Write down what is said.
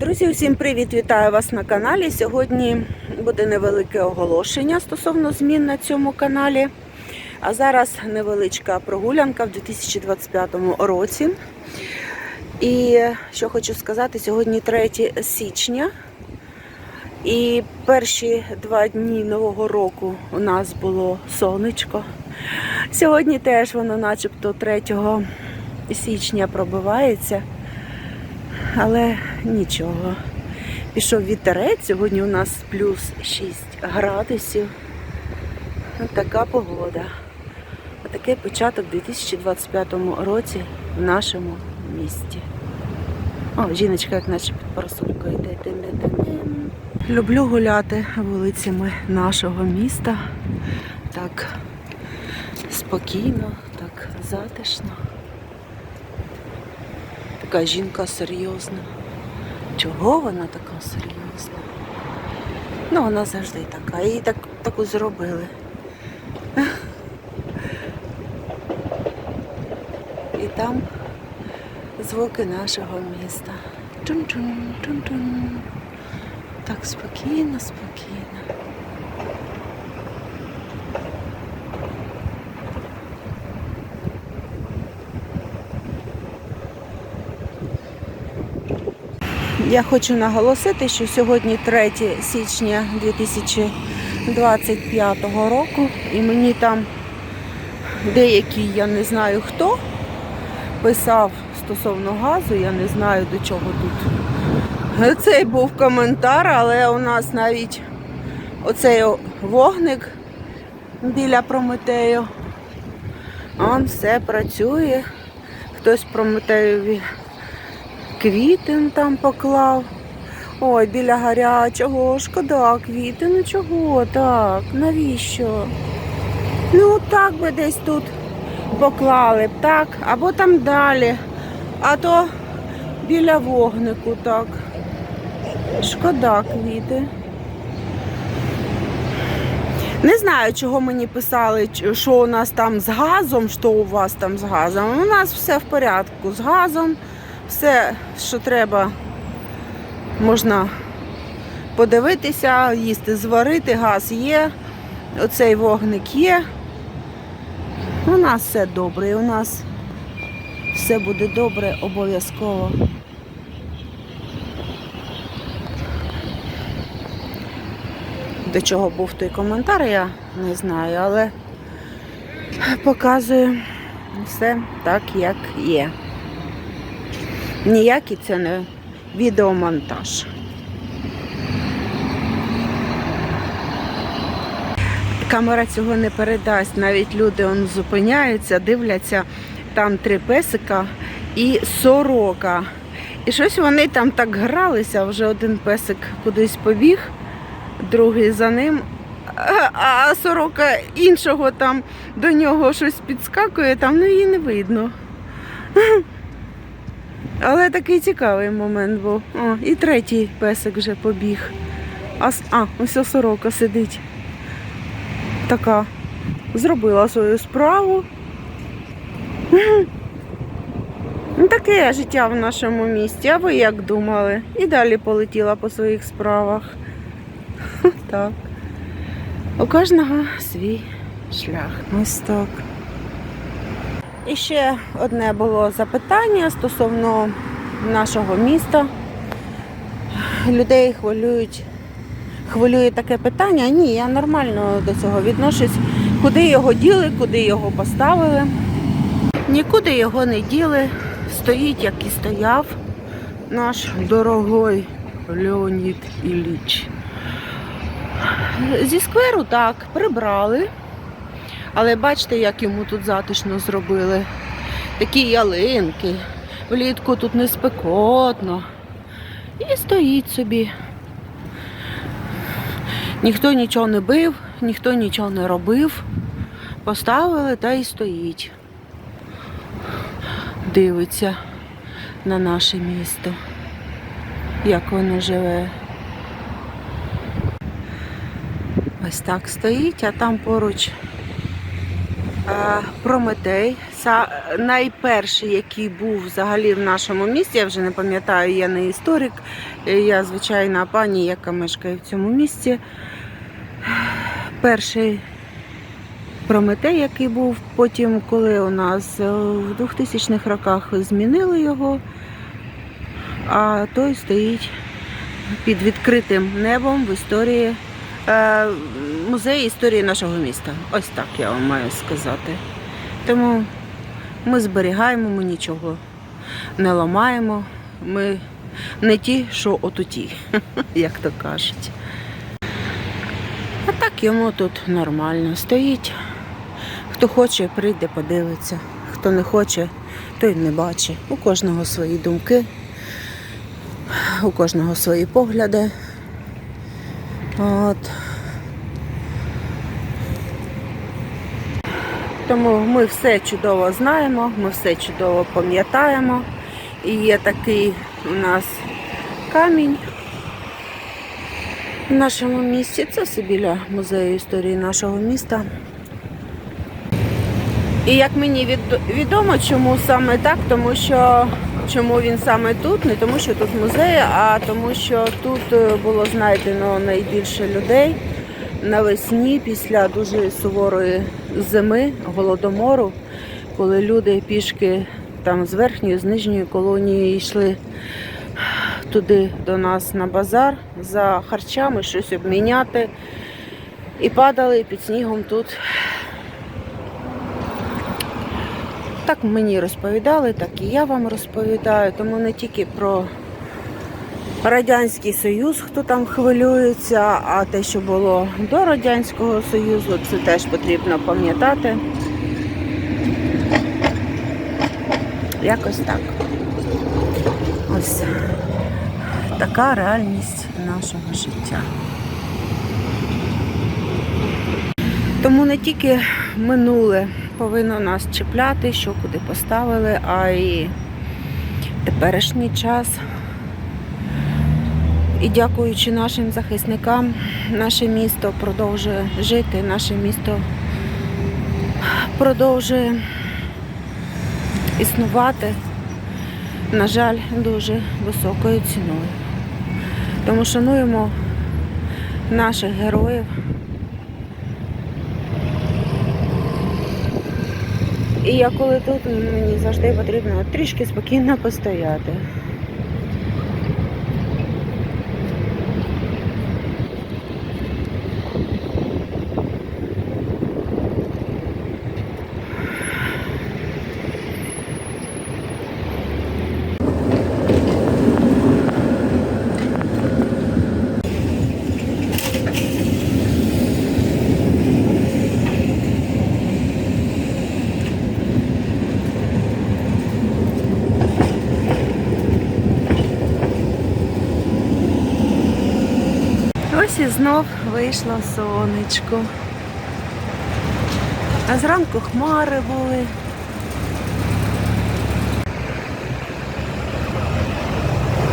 Друзі, усім привіт! Вітаю вас на каналі. Сьогодні буде невелике оголошення стосовно змін на цьому каналі. А зараз невеличка прогулянка в 2025 році. І що хочу сказати, сьогодні 3 січня. І перші два дні Нового року у нас було сонечко. Сьогодні теж воно начебто 3 січня пробивається. Але нічого. Пішов вітерець, сьогодні у нас плюс 6 градусів. Ось така погода. Отакий початок у 2025 році в нашому місті. О, жіночка, як наче під парасолькою йде. Тин-тин-тин. Люблю гуляти вулицями нашого міста. Так спокійно, так затишно. Така жінка серйозна. Чого вона така серйозна? Ну, вона завжди така. Її так, таку зробили. І там звуки нашого міста. Чун-чун, чун-чун. Так спокійно, спокійно. Я хочу наголосити, що сьогодні 3 січня 2025 року, і мені там деякий, я не знаю хто, писав стосовно газу, я не знаю до чого тут. Цей був коментар, але у нас навіть оцей вогник біля Прометею. Он все працює. Хтось Прометеєві квіти там поклав. Ой, біля гарячого, шкода квіти, ну чого так? Навіщо? Ну так би десь тут поклали б, так, або там далі, а то біля вогнику так. Шкода квіти. Не знаю, чого мені писали, що у нас там з газом, що у вас там з газом. У нас все в порядку з газом. Все, що треба, можна подивитися, їсти, зварити, газ є, оцей вогник є. У нас все добре, і у нас все буде добре обов'язково. До чого був той коментар, я не знаю, але показую все так, як є. Ніякий це не відеомонтаж. Камера цього не передасть. Навіть люди он, зупиняються, дивляться, там три песика і сорока. І щось вони там так гралися, вже один песик кудись побіг, другий за ним, а- сорока іншого там до нього щось підскакує, там ну її не видно. Але такий цікавий момент був. О, і третій песик вже побіг. А, а ось сорока сидить. Така. Зробила свою справу. Ну, таке життя в нашому місті. А ви як думали? І далі полетіла по своїх справах. Так. У кожного свій шлях. Ось так. І ще одне було запитання стосовно нашого міста. Людей хвилюють, хвилює таке питання. Ні, я нормально до цього відношусь. Куди його діли, куди його поставили. Нікуди його не діли. Стоїть, як і стояв наш дорогой Леонід Ілліч. Зі скверу так, прибрали. Але бачите, як йому тут затишно зробили. Такі ялинки. Влітку тут не спекотно. І стоїть собі. Ніхто нічого не бив, ніхто нічого не робив. Поставили та й стоїть. Дивиться на наше місто, як воно живе. Ось так стоїть, а там поруч Прометей. Найперший, який був взагалі в нашому місті, я вже не пам'ятаю, я не історик, Е, Я звичайна пані, яка мешкає в цьому місті. Перший Прометей, який був потім, коли у нас е, в 2000-х роках змінили його, а той стоїть під відкритим небом в історії е, музеї історії нашого міста. Ось так я вам маю сказати. Тому ми зберігаємо, ми нічого не ламаємо. Ми не ті, що отуті, як то кажуть. А так йому тут нормально стоїть. Хто хоче, прийде, подивиться. Хто не хоче, той не бачить. У кожного свої думки, у кожного свої погляди. От. Тому ми все чудово знаємо, ми все чудово пам'ятаємо. І є такий у нас камінь в нашому місті. Це все біля музею історії нашого міста. І як мені відомо, чому саме так, тому що чому він саме тут, не тому, що тут музей, а тому, що тут е, було знайдено найбільше людей навесні після дуже суворої зими, голодомору, коли люди пішки там з верхньої, з нижньої колонії йшли туди до нас на базар за харчами, щось обміняти. І падали під снігом тут Так мені розповідали, так і я вам розповідаю. Тому не тільки про Радянський Союз, хто там хвилюється, а те, що було до Радянського Союзу, це теж потрібно пам'ятати. Якось так. Ось така реальність нашого життя. Тому не тільки минуле повинно нас чіпляти, що куди поставили, а й теперішній час. І дякуючи нашим захисникам, наше місто продовжує жити, наше місто продовжує існувати, на жаль, дуже високою ціною. Тому шануємо наших героїв. І я коли тут, мені завжди потрібно трішки спокійно постояти. Ось і знов вийшло сонечко. А зранку хмари були,